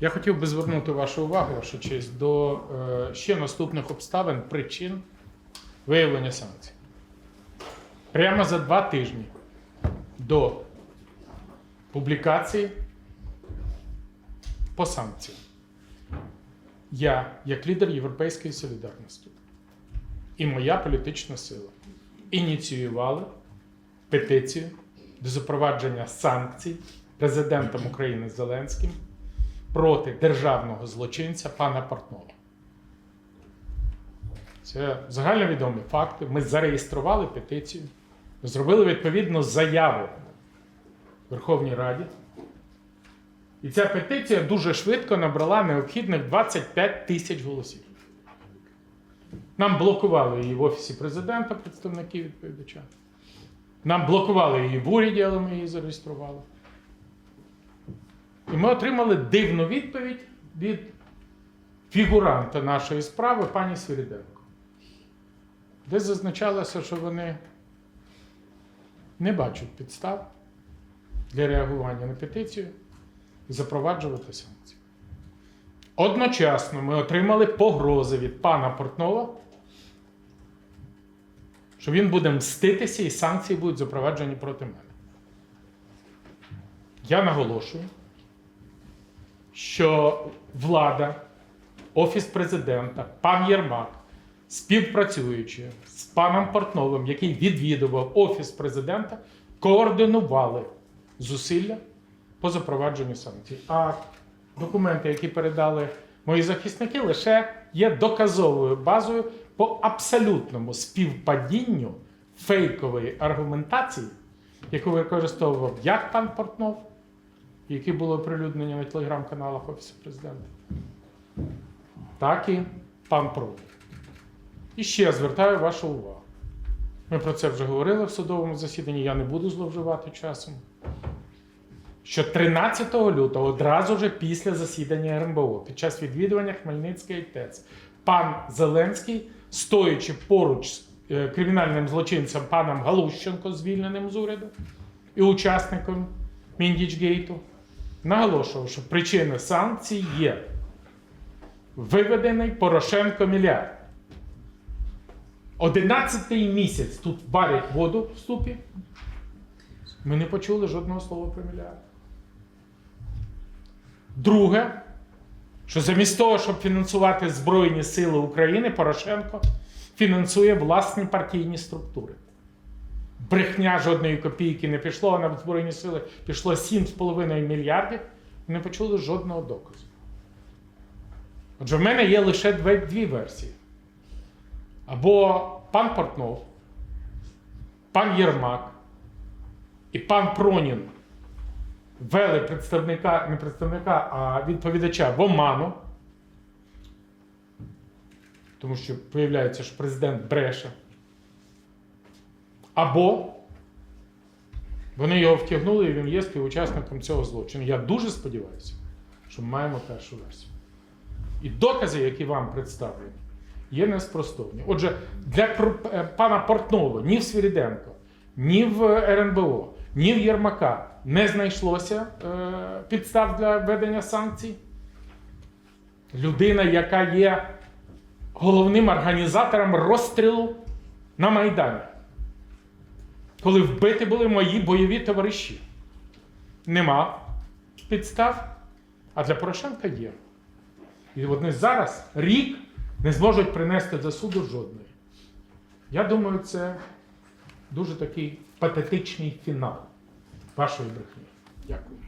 Я хотів би звернути вашу увагу, ваша честь, до е, ще наступних обставин причин виявлення санкцій. Прямо за два тижні до публікації по санкціям. Я, як лідер Європейської солідарності, і моя політична сила ініціювали петицію до запровадження санкцій президентом України Зеленським проти державного злочинця пана Портнова. Це загальновідомі факти. Ми зареєстрували петицію, зробили відповідну заяву Верховній Раді. І ця петиція дуже швидко набрала необхідних 25 тисяч голосів. Нам блокували її в Офісі президента, представники відповідача. Нам блокували її в уряді, але ми її зареєстрували. І ми отримали дивну відповідь від фігуранта нашої справи, пані Свиріденко, де зазначалося, що вони не бачать підстав для реагування на петицію і запроваджувати санкції. Одночасно ми отримали погрози від пана Портнова, що він буде мститися і санкції будуть запроваджені проти мене. Я наголошую, що влада, Офіс президента, пан Єрмак, співпрацюючи з паном Портновим, який відвідував Офіс президента, координували зусилля по запровадженню санкцій. А документи, які передали мої захисники, лише є доказовою базою по абсолютному співпадінню фейкової аргументації, яку використовував як пан Портнов, які були оприлюднені на телеграм-каналах Офісу президента, так і пан Провод. І ще звертаю вашу увагу. Ми про це вже говорили в судовому засіданні, я не буду зловживати часом. Що 13 лютого, одразу ж після засідання РНБО, під час відвідування Хмельницької ТЕЦ, пан Зеленський, стоячи поруч з е, кримінальним злочинцем паном Галущенко, звільненим з уряду, і учасником Міндічгейту, наголошував, що причина санкцій є виведений Порошенко мільярд. Одинадцятий місяць тут варять воду в ступі. Ми не почули жодного слова про мільярд. Друге, що замість того, щоб фінансувати Збройні Сили України, Порошенко фінансує власні партійні структури. Брехня жодної копійки не пішло, на Збройні Сили пішло 7,5 мільярдів. Не почули жодного доказу. Отже, в мене є лише дві, версії. Або пан Портнов, пан Єрмак і пан Пронін ввели представника, не представника, а відповідача в оману, тому що виявляється, що президент бреше. Або вони його втягнули і він є співучасником цього злочину. Я дуже сподіваюся, що ми маємо першу версію. І докази, які вам представлені, є неспростовні. Отже, для е, пана Портнова ні в Свіріденко, ні в РНБО, ні в Єрмака не знайшлося е, підстав для введення санкцій. Людина, яка є головним організатором розстрілу на Майдані, коли вбиті були мої бойові товариші. Нема підстав, а для Порошенка є. І вони зараз рік не зможуть принести до суду жодної. Я думаю, це дуже такий патетичний фінал вашої брехні. Дякую.